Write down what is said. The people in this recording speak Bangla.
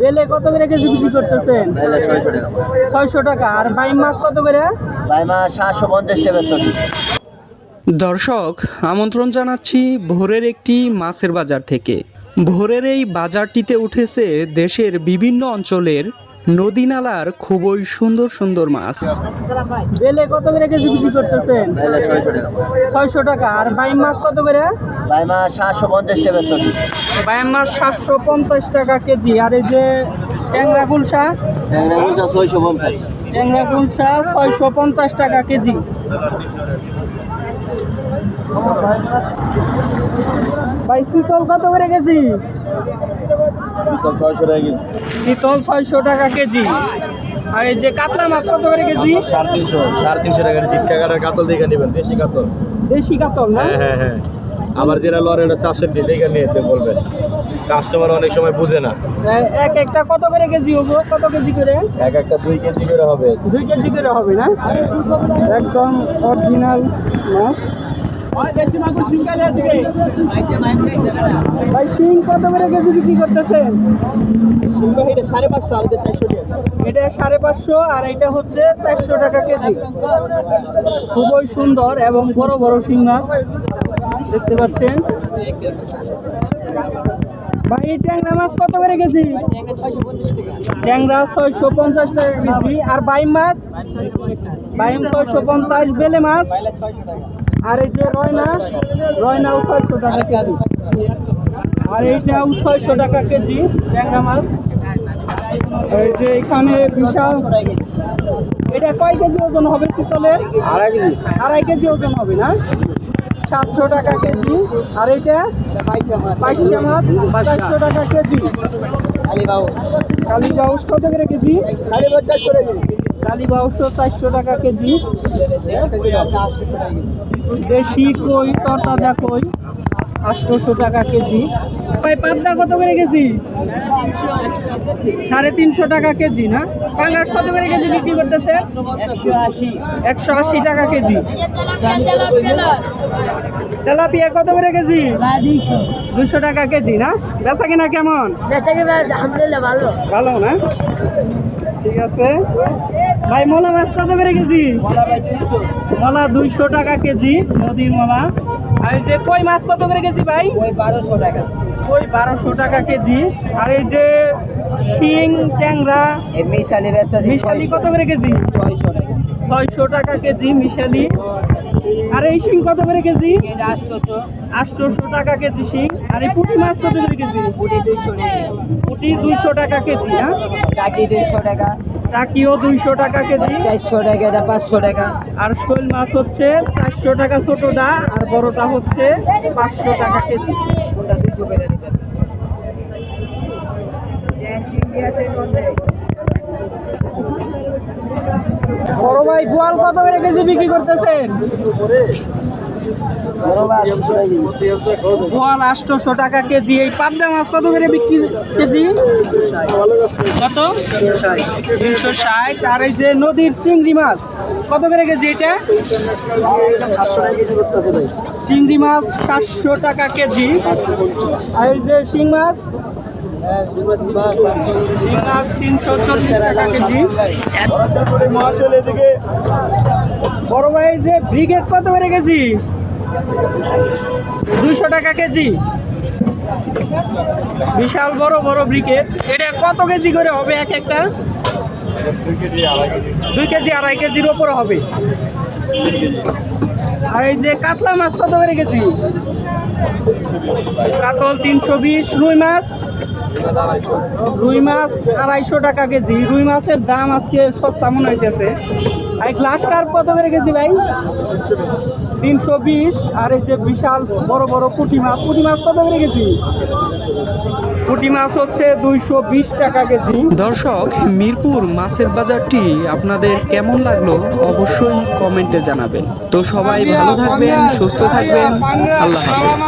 বেলে কত করে কেজি বিক্রি করতেছেন? তাহলে ছয়শো টাকা। ছয়শো টাকা। আর বাইম মাছ কত করে? ভাই মা সাতশো পঞ্চাশ টাকা তো দর্শক আমন্ত্রণ জানাচ্ছি ভোরের একটি মাছের বাজার থেকে। ভোরের এই বাজারটিতে উঠেছে দেশের বিভিন্ন অঞ্চলের নদী নালার খুবই সুন্দর সুন্দর মাছ। বেলে কত করে কেজি বিক্রি করতেছেন? তাহলে ছয়শো টাকা। ছয়শো টাকা। আর বাইম মাছ কত করে? ভাই মা সাতশো পঞ্চাশ টাকা তো বাইম মাছ সাতশো পঞ্চাশ টাকা কেজি। আর এই যে ট্যাংরা গুলশা? ছয়শো পঞ্চাশ। ট্যাংরা গুলশা ছয়শো পঞ্চাশ টাকা কেজি। ভাই শীতল কত করে কেজি? শীতল ছয়শো টাকা কেজি। আর এই যে কাতলা মাছ কত করে কেজি? সাড়ে তিনশো সাড়ে তিনশো টাকার চিটকা কাতল দেখে নেবেন দেশি কাতল। দেশি কাতল না? হ্যাঁ হ্যাঁ হ্যাঁ। আবার যেটা লরে ওটা চাষের দিয়ে দেখে নিয়ে যেতে বলবেন কাস্টমার অনেক সময় বুঝে না। এক একটা কত করে কেজি হব? কত কেজি করে? এক একটা দুই কেজি করে হবে। দুই কেজি করে হবে না? একদম অরিজিনাল মাছ। ভাই শিং কত করে কেজি বিক্রি করতেছেন এটা সাড়ে পাঁচশো আর এটা হচ্ছে চারশো টাকা কেজি। খুবই সুন্দর এবং বড় বড় শিং মাছ। দেখতে পাচ্ছেন। ভাই ট্যাংরা মাছ কত করে কেজি? ট্যাংরা ছয়শো পঞ্চাশ টাকা কেজি। আর বাইম মাছ? বাইম ছয়শো পঞ্চাশ বেলে মাছ। আর এই যে রয়না রয়নাও ছয়শো টাকা কেজি। আর এইটাও ছয়শো টাকা কেজি ট্যাংরা মাছ। এই যে এখানে বিশাল এটা কয় কেজি ওজন হবে শীতলের? আড়াই কেজি। আড়াই কেজি ওজন হবে না? সাতশো টাকা কেজি। আর এটা পাঁচশো মাছ, চারশো টাকা কেজি। কালী বাউস কত করে কেজি? কালী বাউসও চারশো টাকা কেজি। দেশি কই, তরতাজা কই? আটশোশো টাকা কেজি। ভাই, পাবদা কত করে কেজি? সাড়ে তিনশো টাকা কেজি, না? পাঙ্গাস কত করে কেজি বিক্রি করতেছে? একশো আশি টাকা কেজি। তেলাপিয়া কত করে কেজি? দুশো টাকা কেজি, না? বেচা কিনা কেমন? ভালো ভালো, না? ঠিক আছে। ভাই, মলা মাছ কত করে কেজি? মলা দুইশো টাকা কেজি, নদীর মলা। আর এই যে কই মাছ কত করে কেজি ভাই? বারোশো টাকা। কই বারোশো টাকা কেজি। আর এই যে শিং ট্যাংরা মিশালি মিশালি কত করে কেজি? ছয়শো টাকা। ছয়শো টাকা কেজি মিশালি। আর এই শিং কত করে কেজি? আটশোশো টাকা কেজি শিং। আর এই পুঁটি মাছ কত করে কেজি? পুঁটি দুইশো টাকা কেজি হ্যাঁ? টাকি দুইশো টাকা। টাকিও দুইশো টাকা কেজি। চারশো টাকা এটা পাঁচশো টাকা। আর শোল মাছ হচ্ছে চারশো টাকা ছোটটা আর বড়টা হচ্ছে পাঁচশো টাকা কেজি দিবেন বড় ভাই গোয়াল কত করে কেজি বিক্রি করতেছেন টাকা কেজি। এই মাছ কত করে বিক্রি কেজি? আর এই যে নদীর চিংড়ি মাছ, কত করে কেজি এটা? চিংড়ি মাছ সাতশো টাকা কেজি। আর এই যে শিং মাছ? তিনশো চল্লিশ টাকা কেজি। বড় ভাই, যে ব্রিগেড কত করে কেজি? দুইশো টাকা কেজি। বিশাল বড় বড় ব্রিকেট এটা কত কেজি করে হবে এক একটা? দুই কেজি আড়াই কেজির ওপরে হবে। আর এই যে কাতলা মাছ কত করে কেজি? কাতল তিনশো বিশ, রুই মাছ রুই মাছ আড়াইশো টাকা কেজি। রুই মাছের দাম আজকে সস্তা মনে হইতেছে। আর গ্লাস কার্প কত করে কেজি ভাই? তিনশো বিশ আর এই যে বিশাল বড় বড় পুঁটি মাছ পুঁটি মাছ কত করে কেজি? পুঁটি মাছ হচ্ছে দুইশো বিশ টাকা কেজি। দর্শক মিরপুর মাছের বাজারটি আপনাদের কেমন লাগল অবশ্যই কমেন্টে জানাবেন। তো সবাই ভালো থাকবেন সুস্থ থাকবেন আল্লাহ হাফেজ।